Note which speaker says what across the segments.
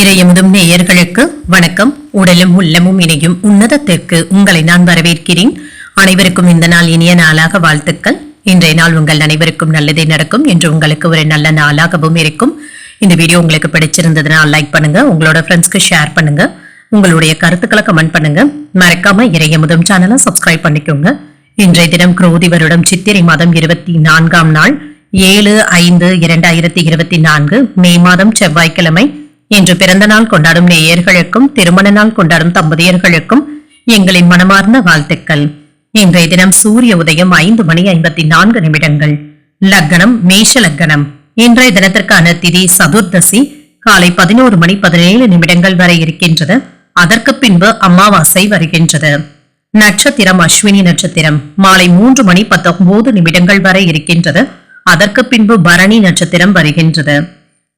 Speaker 1: இறையமுதும் நேயர்களுக்கு வணக்கம். உடலும் உள்ளமும் இணையும் உன்னதத்திற்கு உங்களை நான் வரவேற்கிறேன். அனைவருக்கும் இந்த நாள் இனிய நாளாக வாழ்த்துக்கள். இன்றைய நாள் உங்கள் அனைவருக்கும் நல்லதே நடக்கும் என்று உங்களுக்கு ஒரு நல்ல நாளாகவும் இருக்கும். இந்த வீடியோ உங்களுக்கு பிடிச்சிருந்ததுன்னா லைக் பண்ணுங்க. உங்களோட ஃப்ரெண்ட்ஸ்க்கு ஷேர் பண்ணுங்க. உங்களுடைய கருத்துக்களை கமெண்ட் பண்ணுங்க. மறக்காம இறையமுதும் சேனலை சப்ஸ்கிரைப் பண்ணிக்கோங்க. இன்றைய தினம் குரோதி வருடம் சித்திரை மாதம் இருபத்தி நான்காம் நாள் ஏழு ஐந்து இரண்டாயிரத்தி இருபத்தி நான்கு மே மாதம் செவ்வாய்க்கிழமை இன்று பிறந்த நாள் கொண்டாடும் நேயர்களுக்கும் திருமண நாள் கொண்டாடும் தம்பதியர்களுக்கும் எங்களின் மனமார்ந்த வாழ்த்துக்கள். இன்றைய தினம் சூரிய உதயம் ஐந்து மணி ஐம்பத்தி நான்கு நிமிடங்கள். லக்னம் மேஷ லக்னம். இன்றைய தினத்திற்கான திதி சதுர்தசி. காலை பதினோரு மணி பதினேழு நிமிடங்கள் வரை இருக்கின்றது. அதற்கு பின்பு அமாவாசை வருகின்றது. நட்சத்திரம் அஸ்வினி நட்சத்திரம். மாலை மூன்று மணி பத்தொன்பது நிமிடங்கள் வரை இருக்கின்றது. அதற்கு பின்பு பரணி நட்சத்திரம் வருகின்றது.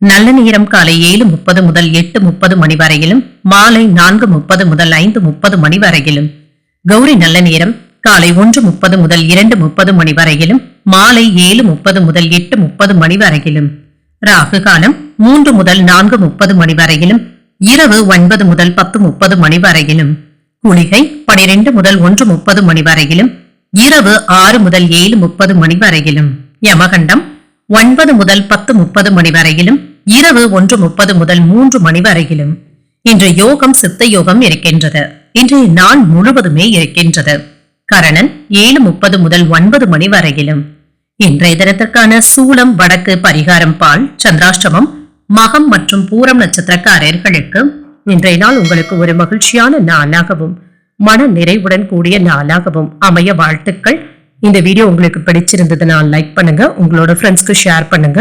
Speaker 1: நல்ல நேரம் காலை ஏழு முப்பது முதல் எட்டு முப்பது மணி வரையிலும் மாலை நான்கு முப்பது முதல் ஐந்து முப்பது மணி வரையிலும். கௌரி நல்ல நேரம் காலை ஒன்று முப்பது முதல் இரண்டு முப்பது மணி வரையிலும் மாலை ஏழு முப்பது முதல் எட்டு முப்பது மணி வரையிலும். ராகு காலம் மூன்று முதல் நான்கு முப்பது மணி வரையிலும் இரவு ஒன்பது முதல் பத்து முப்பது மணி வரையிலும். குளிகை பனிரெண்டு முதல் ஒன்று முப்பது மணி வரையிலும் இரவு ஆறு முதல் ஏழு முப்பது மணி வரையிலும். யமகண்டம் ஒன்பது முதல் பத்து முப்பது மணி வரையிலும் இரவு ஒன்று முப்பது முதல் மூன்று மணி வரையிலும் இன்று யோகம் சித்த யோகம் இருக்கின்றது. இன்றைய நான் முழுவதுமே இருக்கின்றது. கரணன் ஏழு முப்பது முதல் ஒன்பது மணி வரையிலும். இன்றைய தினத்திற்கான சூளம் வடக்கு பரிகாரம் பால் சந்திராஷ்டமம் மகம் மற்றும் பூரம் நட்சத்திரக்காரர்களுக்கு இன்றைய நாள் உங்களுக்கு ஒரு மகிழ்ச்சியான நாளாகவும் மன நிறைவுடன் கூடிய நாளாகவும் அமைய வாழ்த்துக்கள். இந்த வீடியோ உங்களுக்கு பிடிச்சிருந்ததுனால் லைக் பண்ணுங்க உங்களோட ஃப்ரெண்ட்ஸ்க்கு ஷேர் பண்ணுங்க.